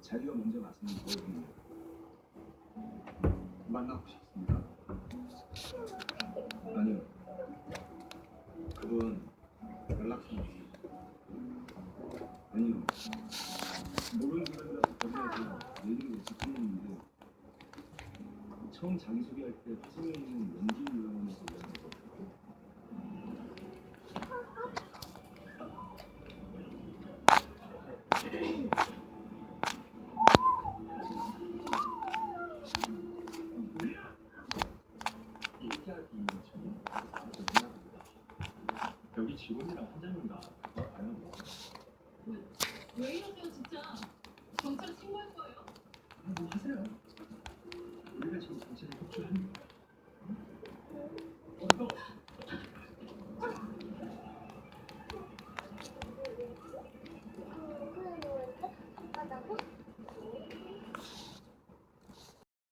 자기가 먼저 나서는 거예요. 만나고 싶습니다. 아니요. 그분 연락처 없이. 아니요. 모르는 사람이라서 거기에서 얘기를 없이 끊는데 처음 자기소개할 때 화성에 있는 연기 요양원에서 여기 직원이랑 한장인가 봐요. 왜 이러세요 진짜? 경찰 신고할 거예요? 뭐 하세요?